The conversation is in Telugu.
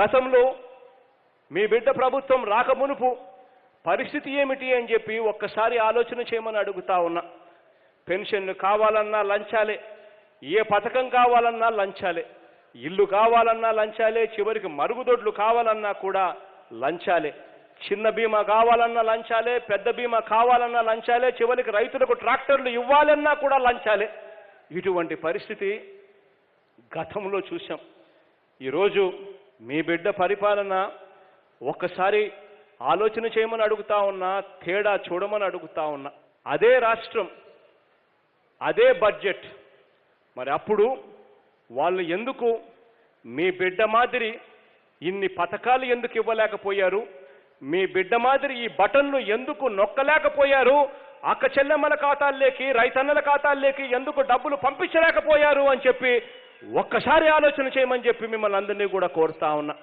గతంలో మీ బిడ్డ ప్రభుత్వం రాకమునుపు పరిస్థితి ఏమిటి అని చెప్పి ఒక్కసారి ఆలోచన చేయమని అడుగుతా ఉన్నా. పెన్షన్లు కావాలన్నా లంచాలే ఏ పథకం కావాలన్నా లంచాలే ఇల్లు కావాలన్నా లంచాలే చివరికి మరుగుదొడ్లు కావాలన్నా కూడా లంచాలే చిన్న బీమా కావాలన్నా లంచాలే పెద్ద బీమా కావాలన్నా లంచాలే చివరికి రైతులకు ట్రాక్టర్లు ఇవ్వాలన్నా కూడా లంచాలే. ఇటువంటి పరిస్థితి గతంలో చూశాం. ఈరోజు మీ బిడ్డ పరిపాలన ఒక్కసారి ఆలోచన చేయమని అడుగుతా ఉన్నా తేడా చూడమని అడుగుతా ఉన్నా. అదే రాష్ట్రం అదే బడ్జెట్. మరి అప్పుడు వాళ్ళు ఎందుకు మీ బిడ్డ మాదిరి ఇన్ని పథకాలు ఎందుకు ఇవ్వలేకపోయారు? మీ బిడ్డ మాదిరి ఈ బటన్లు ఎందుకు నొక్కలేకపోయారు? అక్క చెల్లెమ్మల ఖాతాల్లోకి రైతన్నల ఖాతాల్లోకి ఎందుకు డబ్బులు పంపించలేకపోయారు అని చెప్పి ఒక్కసారి ఆలోచన చేయమని చెప్పి మిమ్మల్ని అందరినీ కూడా కోరుతా ఉన్నా.